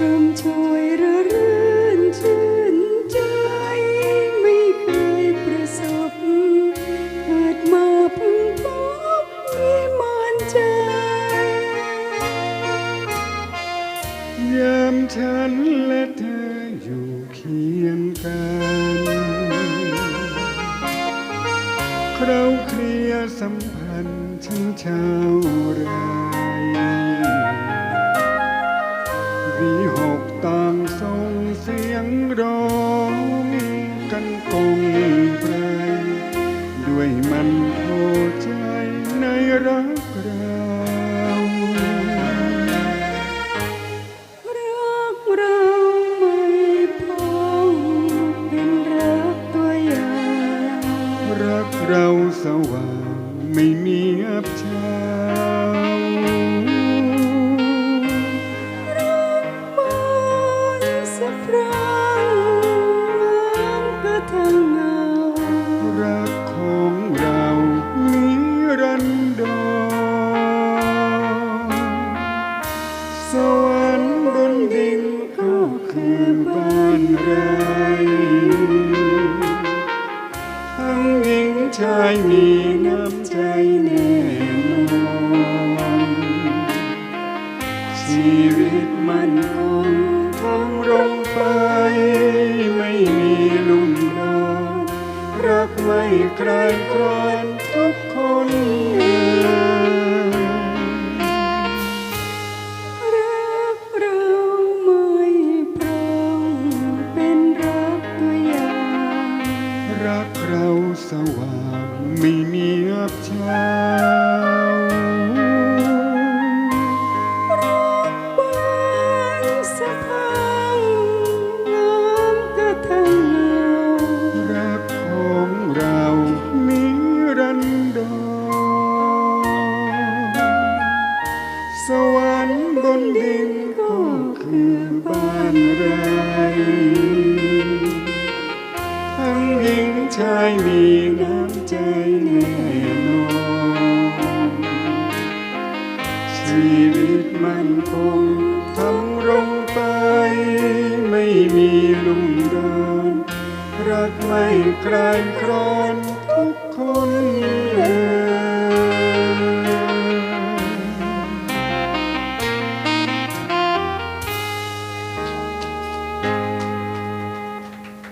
รมช่วยระรื่นชื่นใจไม่เคยประสบเกิดมาเพิ่งพบมีมานใจยามฉันและเธออยู่เคียงกันคราวเคลียสัมพันธ์ฉันชาว วยมันพอใจในรักเรารักเราไม่พอเป็นรักตัวอย่างรักเราสว่างไม่มีอับเช้าบนสะพรางน้ำกระทั่ง หญิงชายมีน้ำใจแน่นอนชีวิตมันคงทำรงไป ไม่มีลุ่มดอนรักไม่ใครครอนทุกคน นิรันดรสวรรค์บนดินก็คือบ้านไรทั้งหญิงชายมี